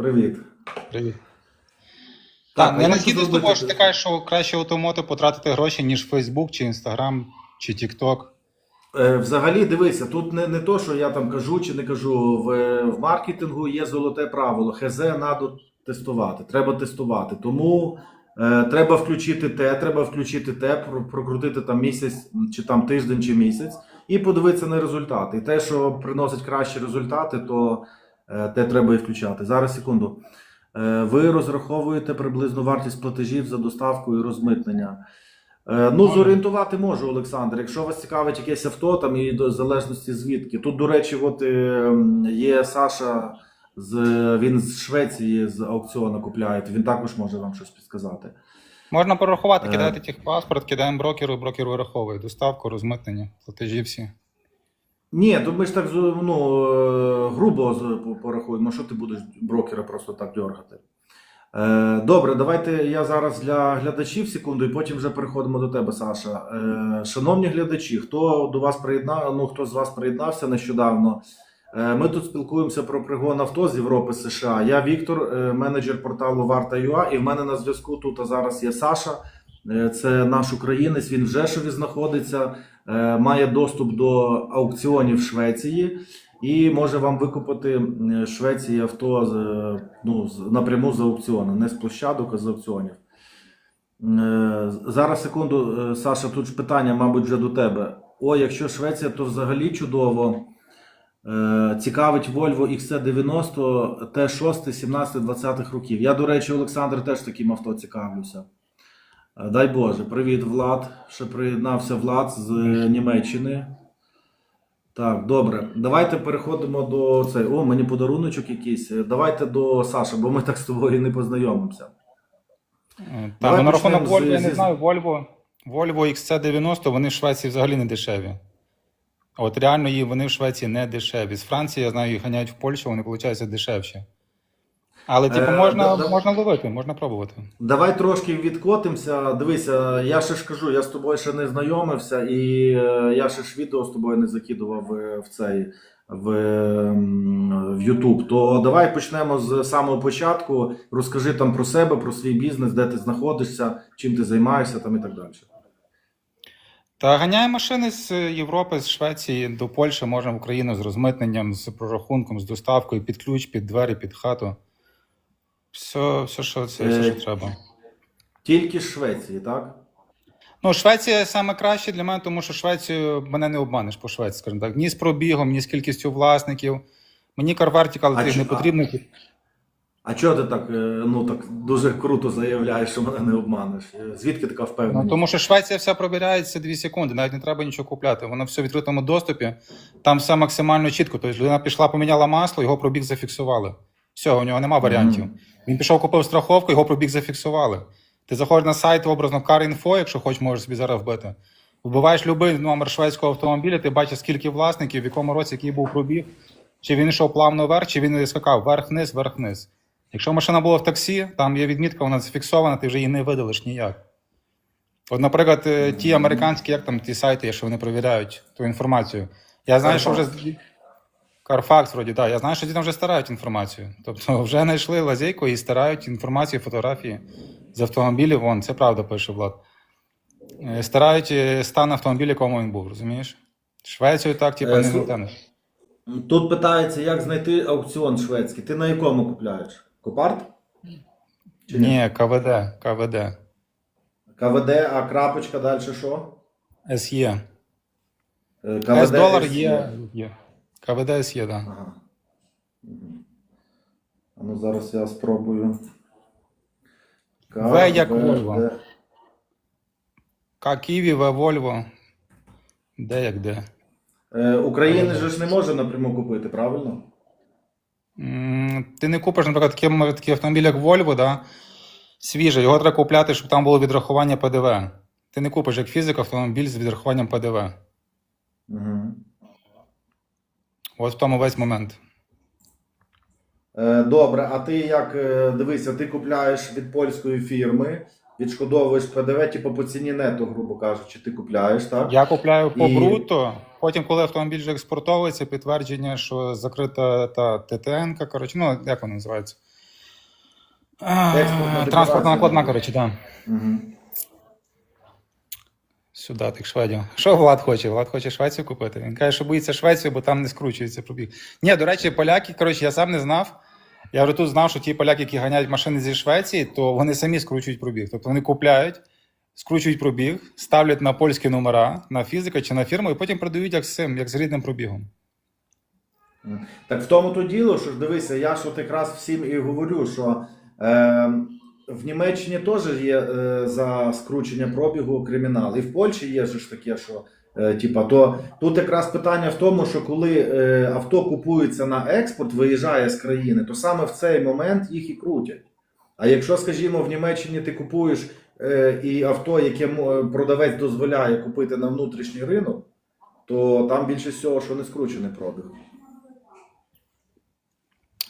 Привіт. Привіт. Так, Так, я згідно з тобою, ти кажеш, що краще автомоти потратити гроші, ніж Facebook, чи Instagram, чи TikTok. Е, Взагалі, дивися, тут не, не то, що я там кажу чи не кажу. В, в маркетингу є золоте правило. ХЗ треба тестувати. Треба тестувати. Тому е, треба включити те, треба включити те, прокрутити там місяць, чи там тиждень чи місяць, і подивитися на результати. І те, що приносить кращі результати, то те треба і включати. Зараз секунду. Е, ви розраховуєте приблизну вартість платежів за доставку і розмитнення. Е, Ну, зорієнтувати можу, Олександр. Якщо вас цікавить якесь авто, там і до залежності звідки. Тут, до речі, от е, є Саша, з, він з Швеції з аукціону купляє. Він також може вам щось підказати. Можна порахувати, Е. кидаєте техпаспорт, кидаємо брокеру, брокер вираховує доставку, розмитнення, платежі всі. Ні, то ми ж так ну, е, грубо порахуємо, що ти будеш брокера просто так дергати. Е, Добре, давайте я зараз для глядачів секунду, і потім вже переходимо до тебе, Саша. Е, Шановні глядачі, хто до вас приєднав, ну хто з вас приєднався нещодавно? Ми тут спілкуємося про пригон авто з Європи США. Я Віктор, менеджер порталу Варта.ua, і в мене на зв'язку тут зараз є Саша. Це наш українець. Він в Жешові знаходиться, має доступ до аукціонів Швеції і може вам викупити Швеції авто з, е, ну, напряму з аукціону, не з площадок, а з аукціонів. Е, Зараз секунду, е, Саша, тут ж питання, мабуть, вже до тебе. О, якщо Швеція, то взагалі чудово. Е, Цікавить Volvo XC90 Т6 17-20 років. Я, до речі, Олександр теж таким авто цікавлюся. Е, Дай Боже, привіт, Влад. Ще приєднався Влад з е, Німеччини. Так, добре. Давайте переходимо до цей. О, мені подаруночок якийсь. Е, Давайте до Саші, бо ми так з тобою не познайомимося. Так, ну, на рахунок з- Volvo, я не знаю, Volvo, Volvo XC90, вони в Швеції взагалі не дешеві. От реально вони в Швеції не дешеві. З Франції, я знаю, їх ганяють в Польщу, вони, виходить, дешевші. Але, типу, Е, можна, да- да. можна ловити, можна пробувати. Давай трошки відкотимося. Дивися, я ще ж кажу, я з тобою ще не знайомився, і е, я ще ж відео з тобою не закидував е, в цей в, ем, в YouTube. То давай почнемо з самого початку. Розкажи там про себе, про свій бізнес, де ти знаходишся, чим ти займаєшся там і так далі. Та ганяє машини з Європи, з Швеції до Польщі, можна в Україну з розмитненням, з прорахунком, з доставкою, під ключ, під двері, під хату. Все, все, що, це, все, що Е, треба. Тільки з Швеції, так? Ну, Швеція саме краще для мене, тому що Швецію мене не обманеш по Швеції, скажімо так. Ні з пробігом, ні з кількістю власників. Мені Vertical тих не потрібно. А чого ти так, е, ну так дуже круто заявляєш, що мене не обманеш? Е, Звідки така впевненість? Ну, тому що Швеція вся пробирається 2 секунди, навіть не треба нічого купляти. Воно все в відкритому доступі, там все максимально чітко. Тобто людина пішла, поміняла масло, його пробіг зафіксували. Все, у нього нема варіантів. Він пішов, купив страховку, його пробіг зафіксували. Ти заходиш на сайт образно CarInfo, якщо хочеш, можеш собі зараз вбити. Вбиваєш будь-який номер шведського автомобіля, ти бачиш, скільки власників, в якому році який був пробіг, чи він йшов плавно вверх, чи він скакав вверх-вниз, вверх-вниз. Якщо машина була в таксі, там є відмітка, вона зафіксована, ти вже її не видалиш ніяк. От, наприклад, е, ті американські, як там ті сайти, що вони перевіряють ту інформацію. Я знаю, що вже. Carfax, вроді, так. Я знаю, що там вже стирають інформацію. Тобто вже знайшли лазейку і стирають інформацію, фотографії з автомобілів. Вон, це правда пише Влад. Е, Стирають е, стан автомобіля, якому він був, розумієш? Швецію так, типу, Е, не слу- Тут питається, як знайти аукціон шведський. Ти на якому купляєш? Копарт? Чи Ні, КВД, КВД. КВД, а крапочка далі що? СЄ. Е, С долар є. є. КВД СЄ, так. Ага. Мгм. А ну зараз я спробую. В як. Volvo. К Києві, В Вольво. Де як де. Е, України же ж не може напряму купити, правильно? М, Ти не купиш, наприклад, такий, м- такий автомобіль, як Volvo, да? свіжий, його треба купляти, щоб там було відрахування ПДВ. Ти не купиш як фізик автомобіль з відрахуванням ПДВ. Угу. От в тому весь момент. Е, добре, а ти як е, дивися, ти купляєш від польської фірми, відшкодовуєш ПДВ, типу по ціні нето, грубо кажучи, ти купляєш, так? Я купляю по І- бруто, потім, коли автомобіль вже експортовується, підтвердження, що закрита та ТТН, коротше, ну як вона називається? Транспортна накладна, коротше, так. Угу. Сюди тих шведів. Що Влад хоче? Влад хоче Швецію купити. Він каже, що боїться Швецію, бо там не скручується пробіг. Ні, до речі, поляки, коротше, я сам не знав. Я вже тут знав, що ті поляки, які ганяють машини зі Швеції, то вони самі скручують пробіг. Тобто вони купляють, скручують пробіг, ставлять на польські номера, на фізика чи на фірму, і потім продають як з цим, як з рідним пробігом. Так в тому то діло, що ж дивися, я ж от якраз всім і говорю, що е, в Німеччині теж є е, за скручення пробігу кримінал. І в Польщі є ж таке, що е, типа, то тут якраз питання в тому, що коли е, авто купується на експорт, виїжджає з країни, то саме в цей момент їх і крутять. А якщо, скажімо, в Німеччині ти купуєш е, і авто, яке продавець дозволяє купити на внутрішній ринок, то там більше всього, що не скручений пробіг.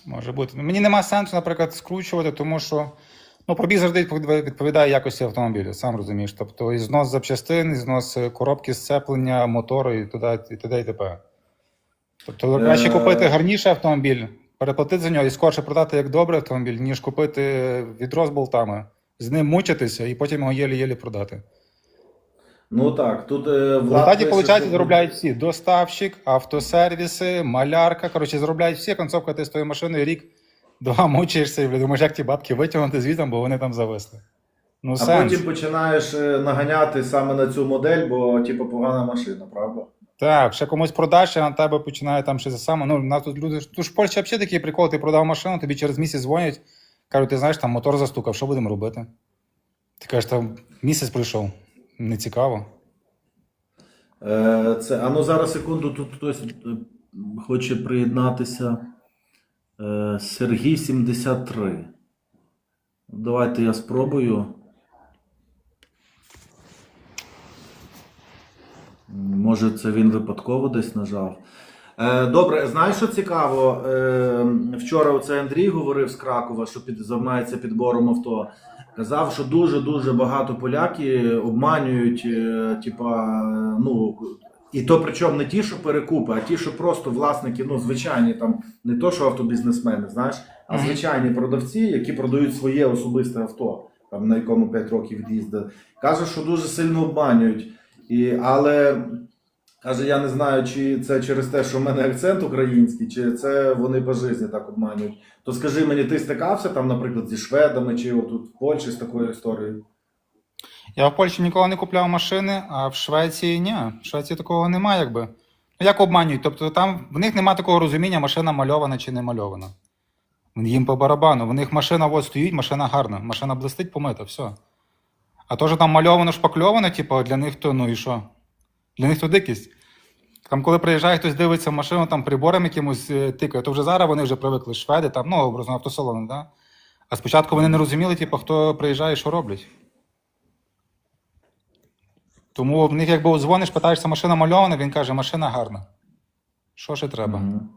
Може бути. Мені нема сенсу, наприклад, скручувати, тому що ну, пробіг завжди відповідає- якості автомобіля, сам розумієш. Тобто і знос запчастин, і знос е, коробки сцеплення, мотору і туди, і т.д. і т.п. Тобто краще Е. купити гарніший автомобіль, переплатити за нього і скорше продати як добрий автомобіль, ніж купити відро з болтами, з ним мучитися і потім його єлі-єлі продати. Ну так, тут е, В результаті, виходить, заробляють всі: доставщик, автосервіси, малярка. Коротше, заробляють всі, концовка ти з тою машиною рік, два мучаєшся і думаєш, як ті бабки витягнути звідти, бо вони там зависли. Ну, А сенс. потім починаєш е, наганяти саме на цю модель, бо типу погана машина, правда? Так, ще комусь продаш, а на тебе починає там щось саме. Ну, у нас тут люди. Тут ж в Польщі взагалі такий прикол, ти продав машину, тобі через місяць дзвонять, кажуть, ти знаєш, там мотор застукав, що будемо робити? Ти кажеш, там місяць пройшов. Не цікаво. Е, це, а ну зараз секунду, тут хтось е, хоче приєднатися. Е, Сергій 73. Давайте я спробую. Може, це він випадково десь нажав. Е, добре, знаєш, що цікаво? Е, вчора оце Андрій говорив з Кракова, що під, займається підбором авто. Казав, що дуже-дуже багато поляки обманюють, типа, ну, і то причому не ті, що перекупи, а ті, що просто власники, ну, звичайні, там, не то, що автобізнесмени, знаєш, а звичайні продавці, які продають своє особисте авто, там, на якому 5 років від'їзду. Каже, що дуже сильно обманюють. І, але каже, я не знаю, чи це через те, що в мене акцент український, чи це вони по житті так обманюють. То скажи мені, ти стикався там, наприклад, зі шведами, чи отут в Польщі з такою історією? Я в Польщі ніколи не купляв машини, а в Швеції ні. В Швеції такого немає, якби. Ну, як обманюють? Тобто там в них немає такого розуміння, машина мальована чи не мальована. Їм по барабану. В них машина от стоїть, машина гарна, машина блистить, помита, все. А то, що там мальовано, шпакльовано, типу, для них то ну і що? Для них то дикість. Там, коли приїжджає хтось дивиться машину, там прибором якимось е, тикає, то вже зараз вони вже привикли шведи, там, ну, образно, автосалони, да? А спочатку вони не розуміли, типу, хто приїжджає що роблять. Тому в них, якби дзвониш, питаєшся, машина мальована, він каже, машина гарна. Що ще треба? Мгм.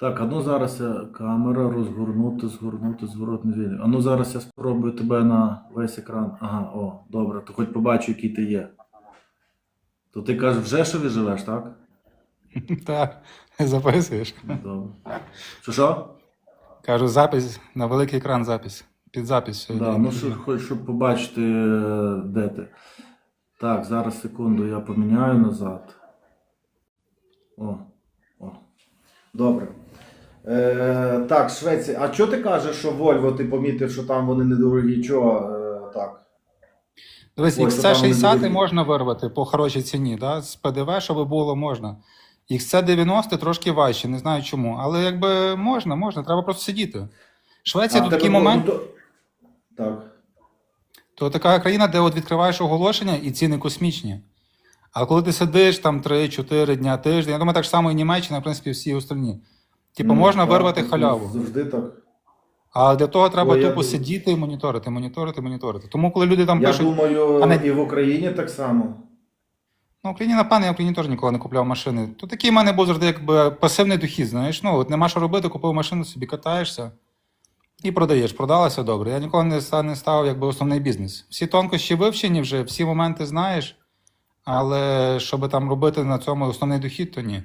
Так, а ну зараз я камера розгорнути, згорнути, зворотне відео. А ну зараз я спробую тебе на весь екран. Ага, о, добре, то хоч побачу, який ти є. То ти кажеш, в Жешові живеш, так? Так, записуєш. Добре. Що що? Кажу, запис на великий екран запис. Під запис сьогодні. Да, ну що, хоч щоб побачити, е, де ти. Так, зараз секунду, я поміняю назад. О, о. Добре. Е, так, Швеція. А що ти кажеш, що Вольво ти помітив, що там вони недорогі? Чого е, так? Дивись, Ой, xc 60 можна вирвати по хорошій ціні, да? з ПДВ, щоб було можна. XC90 трошки важче, не знаю чому. Але якби можна, можна, треба просто сидіти. Швеція А, тут такий було- момент, то- Так. То така країна, де от відкриваєш оголошення і ціни космічні. А коли ти сидиш там 3-4 дня, тиждень, я думаю, так само і Німеччина, в принципі, всі остальні. Типу, Ну, можна так, вирвати халяву. Завжди так. А для того треба я тупо думаю- сидіти і моніторити, моніторити, моніторити. Тому, коли люди там Я пишуть, думаю, а не- і в Україні так само. ну, в Україні, напевно, я в Україні теж ніколи не купляв машини. То такий в мене був завжди якби пасивний дохід, знаєш. Ну, от нема що робити, купив машину, собі катаєшся і продаєш. Продалася добре. Я ніколи не став, не став якби основний бізнес. Всі тонкощі вивчені вже, всі моменти знаєш, але щоб там робити на цьому основний дохід, то ні.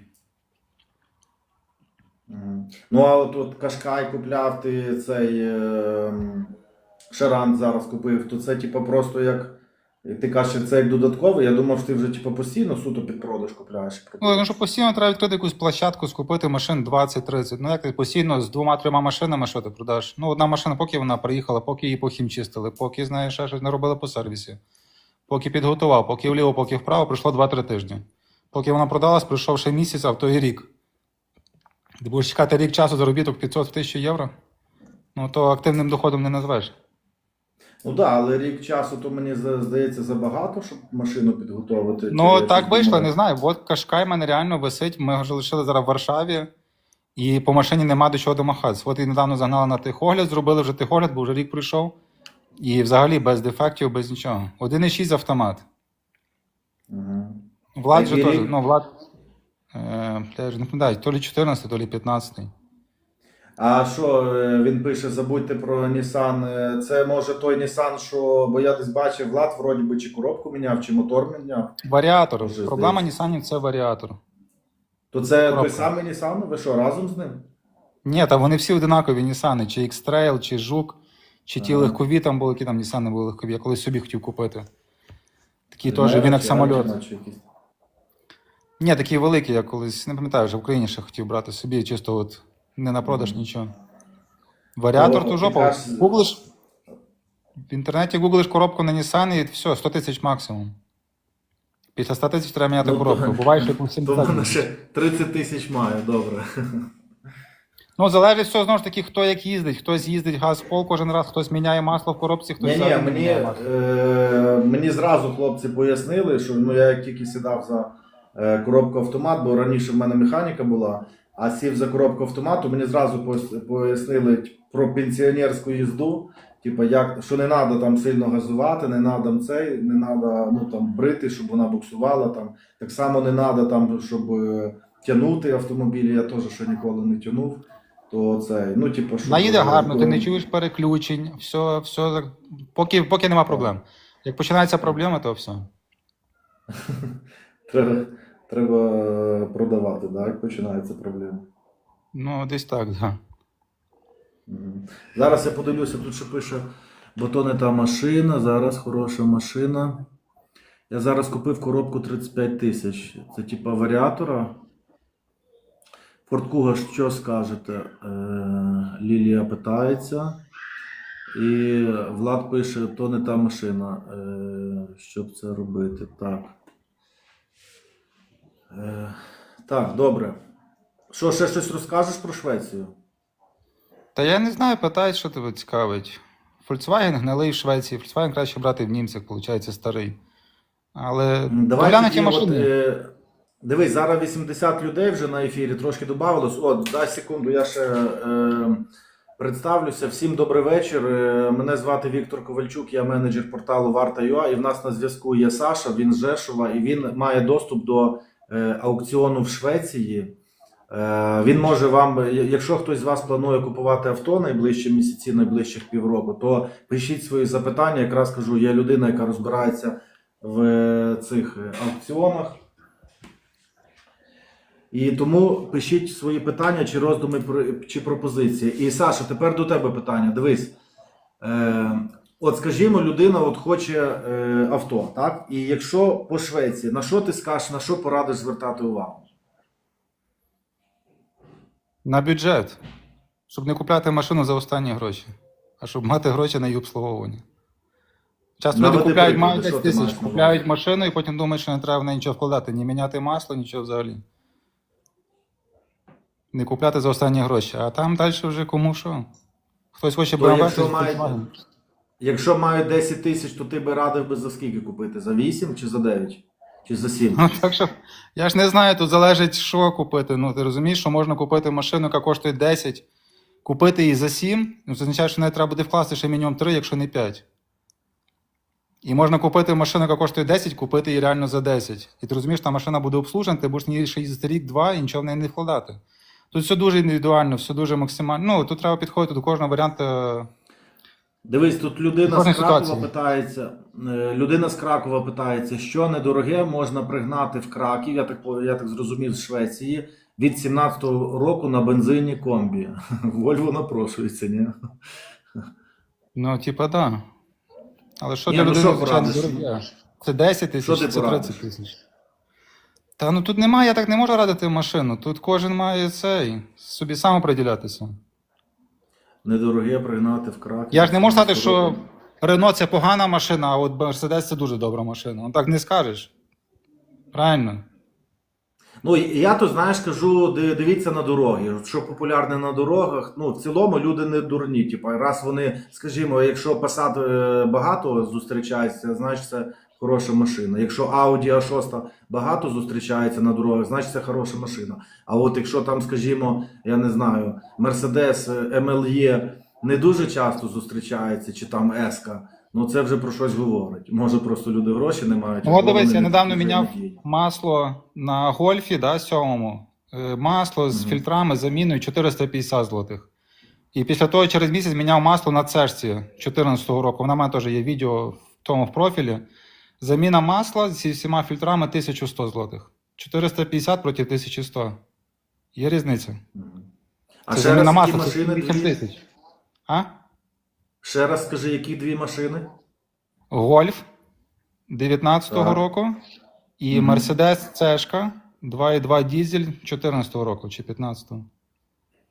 Ну, а от, от Кашкай купляв, ти цей е, Шарант зараз купив, то це типу просто як. Ти кажеш, це як додатковий. Я думав, що ти вже типу, постійно суто під продаж купляєш. Ну, тому що постійно треба відкрити якусь площадку, скупити машин 20-30. Ну як ти постійно з двома-трьома машинами, що ти продаш? Ну, одна машина, поки вона приїхала, поки її похімчистили, поки, знаєш, ще щось не робили по сервісі. Поки підготував, поки вліво, поки вправо, пройшло 2-3 тижні. Поки вона продалась, пройшов ще місяць, а в той рік. Ти будеш чекати рік часу заробіток 500 в 1000 євро? Ну, то активним доходом не назвеш. Ну так, да, але рік часу, то мені здається забагато, щоб машину підготувати. Ну, Чи- так вийшло, не знаю. От Кашкай мене реально висить. Ми вже лишили зараз в Варшаві, і по машині нема до чого домахатися. От і недавно загнали на техогляд, зробили вже техогляд, бо вже рік пройшов. І взагалі без дефектів, без нічого. 1,6 автомат. Мгм. Влад же теж. Ну, Влад. Е, я не пам'ятаю, то лі 14, то лі 15. А що е, він пише, забудьте про Nissan. Е, Це може той Nissan, що бо я десь бачив, Влад вроді би чи коробку міняв, чи мотор міняв. Варіатор. Вже Проблема Нісанів це варіатор. То це той Коробка. самий Nissan? Ви що, разом з ним? Ні, там вони всі одинакові Нісани, чи X-Trail, чи Жук, чи ті Ага. легкові, там були, які там Нісани були легкові. Я колись собі хотів купити. Такі Не теж, він як самоліт. Ні, такі великі, я колись не пам'ятаю, вже в Україні ще хотів брати собі, чисто от не на продаж нічого. Варіатор то жопа. Гуглиш. В інтернеті гуглиш коробку на Nissan і все, 100 тисяч максимум. Після 100 тисяч треба міняти Ну, то- коробку. Буває, що по То в 70 мене ще 30 тисяч має, добре. Ну, залежить все знову ж таки, хто як їздить. Хтось їздить газ в пол кожен раз, хтось міняє масло в коробці, хтось Ні, ні, взагалі не мені, міняє масло. е, мені зразу хлопці пояснили, що ну, я як тільки сідав за е, коробку автомат, бо раніше в мене механіка була, а сів за коробку автомату, мені зразу пояснили про пенсіонерську їзду. Типа, як, що не треба там сильно газувати, не треба цей, не треба ну, там, брити, щоб вона буксувала. Там. Так само не треба, там, щоб е, тягнути автомобіль, я теж ще ніколи не тягнув. То це, ну, типу, щоб, Наїде гарно, ти не чуєш переключень, все, все, поки, поки нема проблем. Як починаються проблеми, то все. Треба, треба продавати, да, як починаються проблеми. Ну, десь так, так. Да. Зараз я подивлюся, тут ще пише, бо то не та машина, зараз хороша машина. Я зараз купив коробку 35 тисяч. Це типа варіатора. Форт Куга, що скажете? Е, Лілія питається. І Влад пише, то не та машина, е, щоб це робити. Так. Е, так, добре. Що, ще щось розкажеш про Швецію? Та я не знаю, питають, що тебе цікавить. Volkswagen гнилий в Швеції, Volkswagen краще брати в німцях, виходить, старий. Але Давай тоді от, е, дивись, зараз 80 людей вже на ефірі, трошки додавалось. От, дай секунду, я ще е, представлюся. Всім добрий вечір. Е, мене звати Віктор Ковальчук, я менеджер порталу Варта.ua, і в нас на зв'язку є Саша, він з Жешова, і він має доступ до аукціону в Швеції. Е, Він може вам, якщо хтось з вас планує купувати авто найближчі місяці, найближчих півроку, то пишіть свої запитання. Якраз кажу, є людина, яка розбирається в е, цих е, аукціонах. І тому пишіть свої питання чи роздуми чи пропозиції. І Саша, тепер до тебе питання. Дивись. От скажімо, людина от хоче е, авто, так? І якщо по Швеції, на що ти скажеш, на що порадиш звертати увагу? На бюджет. Щоб не купляти машину за останні гроші, а щоб мати гроші на її обслуговування. Часто люди купляють, мають 10 тисяч, купляють машину і потім думають, що не треба в неї нічого вкладати, ні міняти масло, нічого взагалі. Не купляти за останні гроші. А там далі вже кому що. Хтось хоче BMW, хтось мають-. Якщо мають 10 тисяч, то ти би радив би за скільки купити? За 8 чи за 9? Чи за 7? Ну, так що я ж не знаю, тут залежить, що купити. Ну, ти розумієш, що можна купити машину, яка коштує 10, купити її за 7, ну, це означає, що в неї треба буде вкласти ще мінімум 3, якщо не 5. І можна купити машину, яка коштує 10, купити її реально за 10. І ти розумієш, та машина буде обслужена, ти будеш в ще їздити рік-два і нічого в неї не вкладати. Тут все дуже індивідуально, все дуже максимально. Ну, тут треба підходити до кожного варіанту. Дивись, тут людина з Кракова питається. е, Людина з Кракова питається, що недороге можна пригнати в Краків, я так, я так зрозумів, з Швеції, від 17-го року на бензині комбі. Вольво напрошується, ні? Ну, типа, да. Але що Ні, для ну людини, що дороге? Це 10 тисяч, це 30 тисяч. Та ну тут немає, я так не можу радити машину. Тут кожен має цей, собі сам оприділятися. Недороге пригнати в Краків. Я ж не можу сказати, що. Рено це погана машина, а от Мерседес це дуже добра машина. Ну так не скажеш. Правильно. Ну, я то знаєш, кажу, дивіться на дороги. Що популярне на дорогах, ну в цілому люди не дурні. Типа, раз вони, скажімо, якщо Passat е, багато зустрічається, значить це хороша машина. Якщо Audi A6 багато зустрічається на дорогах, значить це хороша машина. А от якщо там, скажімо, я не знаю, Mercedes е, MLE не дуже часто зустрічається, чи там S, ну це вже про щось говорить. Може просто люди гроші не мають. Ну, от дивись, я недавно міняв масло на гольфі, да, сьомому. Е, Масло з Мгм. фільтрами заміною 450 злотих. І після того через місяць міняв масло на цешці 14-го року. Вона в мене теж є відео в тому в профілі. Заміна масла зі всіма фільтрами 1100 злотих. 450 проти 1100. Є різниця. Мгм. А Це ще раз, заміна масла машини 8 тисяч. А? Ще раз скажи, які дві машини? Гольф 19-го Так. року і Мгм. Mercedes Цешка 2.2 дізель 14-го року чи 15-го.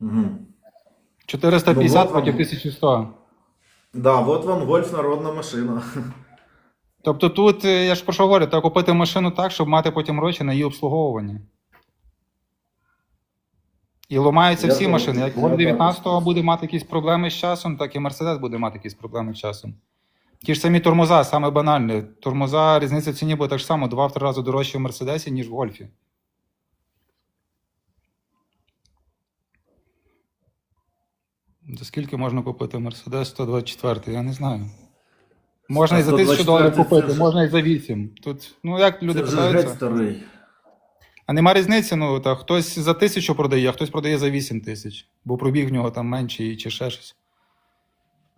Угу. 450 Ну, от проти вам. 1100. Да, от вам гольф народна машина. Тобто тут, е, я ж про що говорю, треба купити машину так, щоб мати потім гроші на її обслуговування. І ламаються всі машини. Як я 19 розумію. буде мати якісь проблеми з часом, так і Mercedes буде мати якісь проблеми з часом. Ті ж самі тормоза, саме банальне. Тормоза, різниця в ціні буде так само 2-3 рази дорожче в Мерседесі, ніж в Гольфі. За скільки можна купити Мерседес 124? Я не знаю. Можна і за 1000 доларів 124 це купити, можна і за 8. Тут, ну як люди Це вже геть питаються? старий. А нема різниці, ну так хтось за тисячу продає, а хтось продає за 8 тисяч, бо пробіг в нього там менший чи ще щось.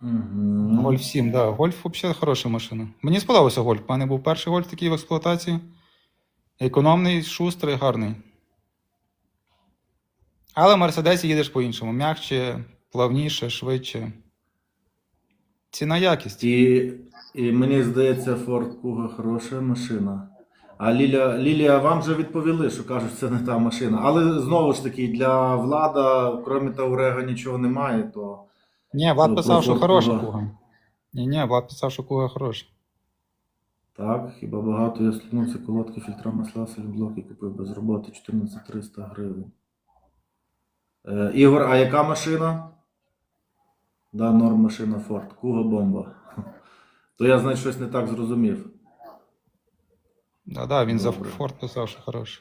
Угу. Гольф 7, да. Гольф взагалі хороша машина. Мені сподобався гольф. У мене був перший гольф такий в експлуатації. Економний, шустрий, гарний. Але в Мерседесі їдеш по-іншому. М'якче, плавніше, швидше. Ціна якість. І, і мені здається, Ford Kuga хороша машина. А Лілія, Лілія, вам вже відповіли, що кажуть, це не та машина. Але знову ж таки, для влада, крім Таурега, нічого немає, то. Ні, Влад Ну, писав, що хороша Куга. Ні, ні, Влад писав, що куга хороша. Так, хіба багато я сліднувся колодки фільтра масла, сельблоки купив без роботи 14 300 гривень. Е, Ігор, а яка машина? Да, норм машина Ford. Куга бомба. То я, значить, щось не так зрозумів. Да, да, він за Добре. Форд писав, що хороша.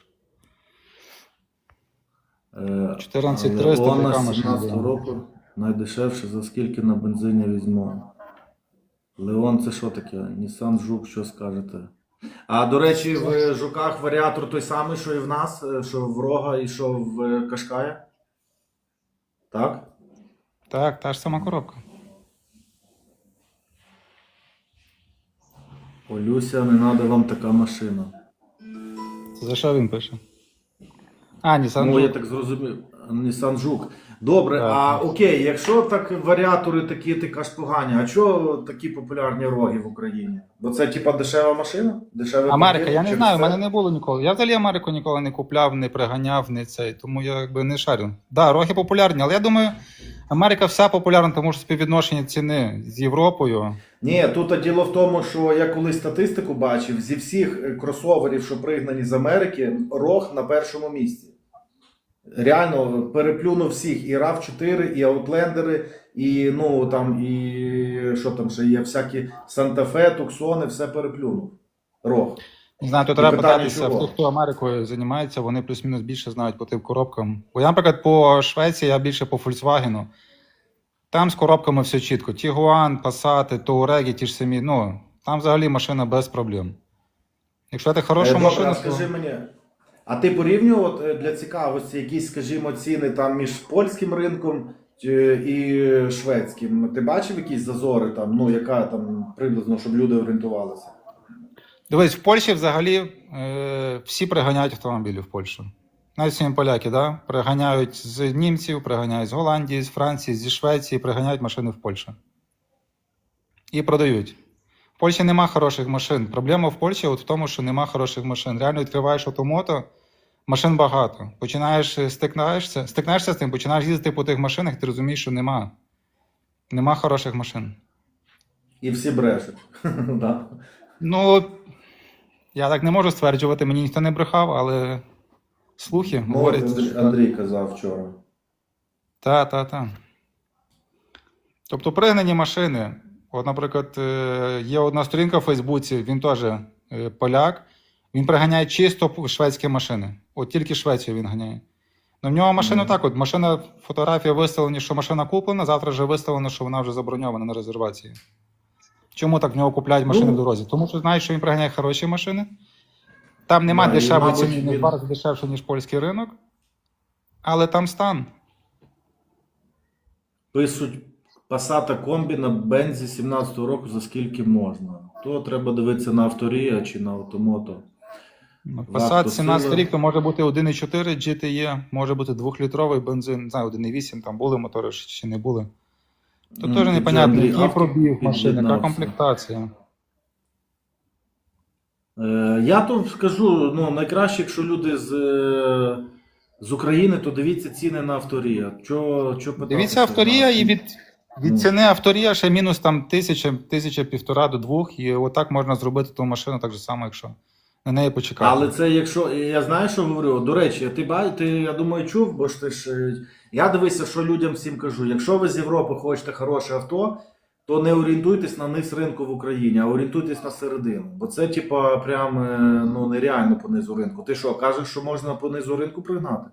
Е, 14 але 300 Она така машина 17 була. року найдешевше, за скільки на бензині візьму. Леон, це що таке? Nissan Жук, що скажете? А до речі, в жуках варіатор той самий, що і в нас, е, що в Рога і що в е, Кашкая? Так? Так, та ж сама коробка. Олюся, не треба вам така машина. За що він пише? А, ні, Ну, я так зрозумів. Nissan Жук. Добре, Так. а окей, якщо так варіатори такі, ти кажеш погані, а чого такі популярні роги в Україні? Бо це типа дешева машина? Дешевий Америка, пакет? я не Через знаю, в це? мене не було ніколи. Я взагалі Америку ніколи не купляв, не приганяв, не цей, тому я якби не шарю. Да, роги популярні, але я думаю, Америка вся популярна, тому що співвідношення ціни з Європою. Ні, тут діло в тому, що я колись статистику бачив, зі всіх кросоверів, що пригнані з Америки, рог на першому місці. Реально переплюнув всіх і rav 4 і Outlander, і ну там, і що там ще є, всякі Санта-Фе, Туксони, все переплюнув. Рог. Не знаю, тут І треба питатися, хто хто Америкою займається, вони плюс-мінус більше знають по тим коробкам. Бо я, наприклад, по Швеції, я більше по Volkswagen. Там з коробками все чітко. Тігуан, Passat, Touareg, ті ж самі. Ну, там взагалі машина без проблем. Якщо ти хорошу Е, Добре, машину, а то... скажи мені, а ти порівнював е, для цікавості якісь, скажімо, ціни там між польським ринком е, і шведським? Ти бачив якісь зазори там, ну яка там приблизно, щоб люди орієнтувалися? Дивись, в Польщі взагалі е, всі приганяють автомобілі в Польщу. Навіть сьогодні поляки, да? приганяють з німців, приганяють з Голландії, з Франції, зі Швеції, приганяють машини в Польщу. І продають. В Польщі нема хороших машин. Проблема в Польщі от в тому, що нема хороших машин. Реально відкриваєш автомото, машин багато. Починаєш е, стикнаєшся, стикнешся з тим, починаєш їздити по тих машинах, ти розумієш, що нема. Нема хороших машин. І всі брешуть. Ну, я так не можу стверджувати, мені ніхто не брехав, але слухи Ну, говорять. Андрій, що- Андрій казав вчора. Та, та, та. Тобто пригнані машини. От, наприклад, е, є одна сторінка в Фейсбуці, він теж е, поляк. Він приганяє чисто шведські машини. От тільки Швецію він ганяє. Ну, в нього машина Мгм. так: от машина, фотографія виставлені, що машина куплена, завтра вже виставлено, що вона вже заброньована на резервації. Чому так в нього купляють машини Ну. в дорозі? Тому що знають, що він приганяє хороші машини. Там нема Да, дешевої ціни, не він- два рази дешевше, ніж польський ринок. Але там стан. Пишуть Passat комбі на бензі 17-го року за скільки можна. То треба дивитися на авторія чи на автомото. Ну, Passat 17 рік, то може бути 1,4 GTE, може бути 2-літровий бензин, не знаю, 1,8, там були мотори чи не були. Ну, теж непонятно, Андрій який пробіг машини, яка комплектація. Е, Я то скажу, ну, найкраще, якщо люди з, е, з України, то дивіться ціни на авторія. Чо, чо? Дивіться авторія і від, Ну. від ціни авторія ще мінус там тисяча, тисяча півтора до двох, і отак можна зробити ту машину так же само, якщо на неї почекати. Але це якщо. Я знаю, що говорю. До речі, ти ти, я думаю, чув, бо ж ти ж. Е, Я дивися, що людям всім кажу. Якщо ви з Європи хочете хороше авто, то не орієнтуйтесь на низ ринку в Україні, а орієнтуйтесь на середину. Бо це, типа, прям е, ну, нереально по низу ринку. Ти що, кажеш, що можна по низу ринку пригнати?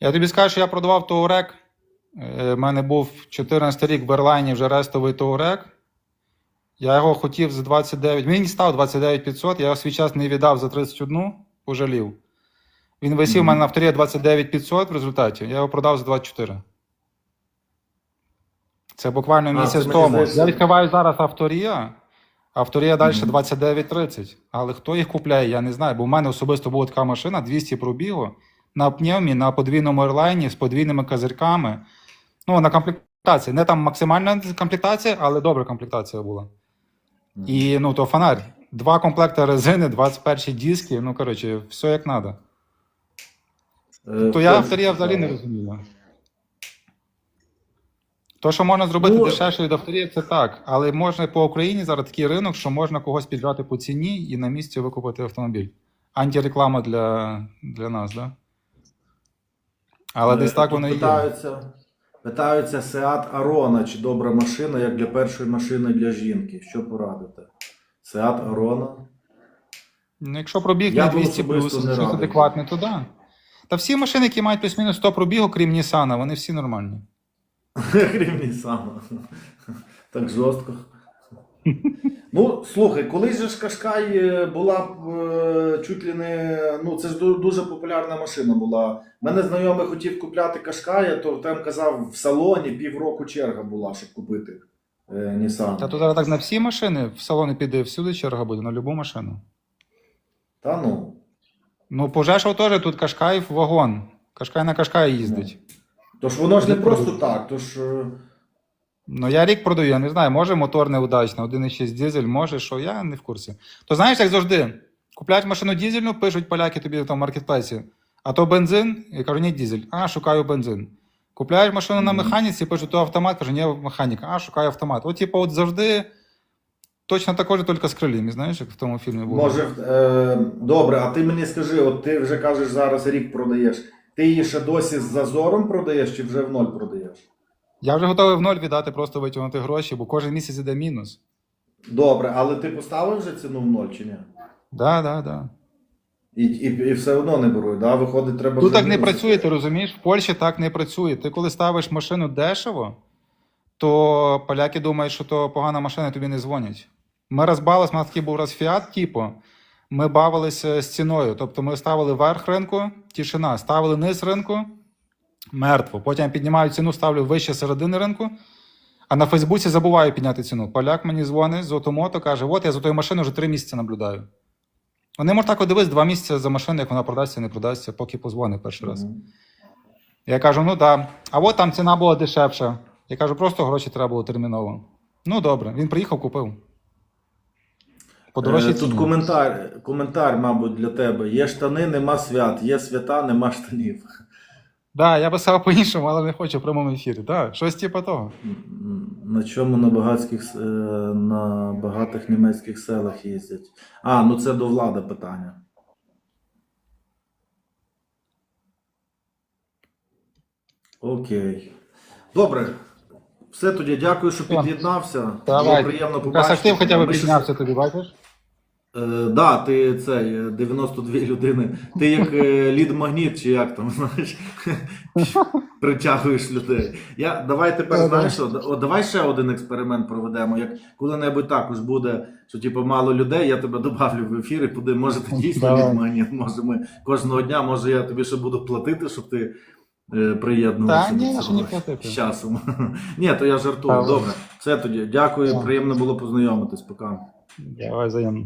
Я тобі скажу, що я продавав Touareg. У мене був 14 рік в Ерлайні вже рестовий Touareg. Я його хотів за 29. Він став 29 500, я його свій час не віддав за 31, пожалів. Він висів у мене на авторі 29 500 в результаті. Я його продав за 24. Це буквально місяць тому. Я відкриваю зараз авторія. Авторія далі Мгм. 29-30. Але хто їх купляє, я не знаю. Бо в мене особисто була така машина, 200 пробігу на пневмі, на подвійному ерлайні з подвійними козирками. Ну, на комплектації. Не там максимальна комплектація, але добра комплектація була. І ну, то фонарь. Два комплекти резини, 21 диски. Ну, коротше, все як треба. Е, То я авторія взагалі не розумію. То, що можна зробити Ну, дешевше від авторії, це так. Але можна по Україні зараз такий ринок, що можна когось піджати по ціні і на місці викупити автомобіль. Антиреклама для, для нас, да? Але Е, десь так воно і є. питаються, питаються Seat Arona, чи добра машина, як для першої машини для жінки. Що порадите? Seat Arona. Ну, якщо пробіг Я не 200 плюс, адекватне, то да. Та всі машини, які мають плюс-мінус 100 пробігу, крім Нісана, вони всі нормальні. Крім Нісана. Так жорстко. Ну, слухай, колись же ж Кашкай е, була б, е, чуть ли не. Ну, це ж ду- дуже популярна машина була. Мене знайомий хотів купляти Кашкая, то там казав в салоні півроку черга була, щоб купити е, Нісан. Та тут зараз так на всі машини в салони піде, всюди черга буде, на любу машину. Та ну. Ну, пожежав теж тут Кашкай в вагон. Кашкай на Кашкай їздить. Тож воно ж не просто так. Тож. е, Ну, я рік продаю, я не знаю, може мотор неудачний, 1,6 дизель, може, що, я не в курсі. То знаєш, як завжди, купляють машину дизельну, пишуть поляки тобі там в маркетплейсі, а то бензин, я кажу, ні, дизель, а шукаю бензин. Купляють машину на механіці, пишуть, то автомат, кажу, ні, механік, а шукаю автомат. От, типу, от завжди точно також, тільки з крилами, знаєш, як в тому фільмі було. Може, е, добре, а ти мені скажи, от ти вже кажеш, зараз рік продаєш. Ти її ще досі з зазором продаєш чи вже в ноль продаєш? Я вже готовий в ноль віддати, просто витягнути гроші, бо кожен місяць іде мінус. Добре, але ти поставив вже ціну в ноль чи ні? Да, да, да. І, і, і все одно не беруть, да? Виходить, треба. Тут вже так не мінус. працює, ти розумієш? В Польщі так не працює. Ти коли ставиш машину дешево, то поляки думають, що то погана машина, тобі не дзвонять. Ми розбавилися, у нас такий був Fiat, типу, ми бавилися з ціною. Тобто ми ставили верх ринку, тишина, ставили низ ринку, мертво. Потім я піднімаю ціну, ставлю вище середини ринку. А на Фейсбуці забуваю підняти ціну. Поляк мені дзвонить з автомото, каже: от я за тою машиною вже три місяці наблюдаю. Вони можуть так дивитися два місяці за машину, як вона продасться, не продасться, поки позвонить перший раз. Мгм. Я кажу, ну да. А от там ціна була дешевша. Я кажу, просто гроші треба було терміново. Ну добре, він приїхав, купив. По дорожчій Е, Тут коментар, коментар, мабуть, для тебе. Є штани, нема свят, є свята, нема штанів. Да, я би сказав по-іншому, але не хочу в прямому ефірі. Да, щось типу того. На чому на багатських е, на багатих німецьких селах їздять? А, ну це до влади питання. Окей. Добре. Все тоді, дякую, що під'єднався. Було приємно побачити. актив хоча б піднявся тобі, бачиш? Е, да, ти цей е, 92 людини. Ти як е, лід-магніт, чи як там, знаєш, притягуєш людей. Я, давай тепер, Ага. знаєш, що, о, давай ще один експеримент проведемо. Як коли-небудь також буде, що типу мало людей, я тебе добавлю в ефір і буде, може ти дійсно Давай. лід-магніт, може ми кожного дня, може я тобі ще буду платити, щоб ти е, приєднувався. Та до ні, цього не платити. З часом. Ні, то я жартую. Та, Добре. Все тоді. Дякую, Так. приємно було познайомитись. Пока. Давай взаємно.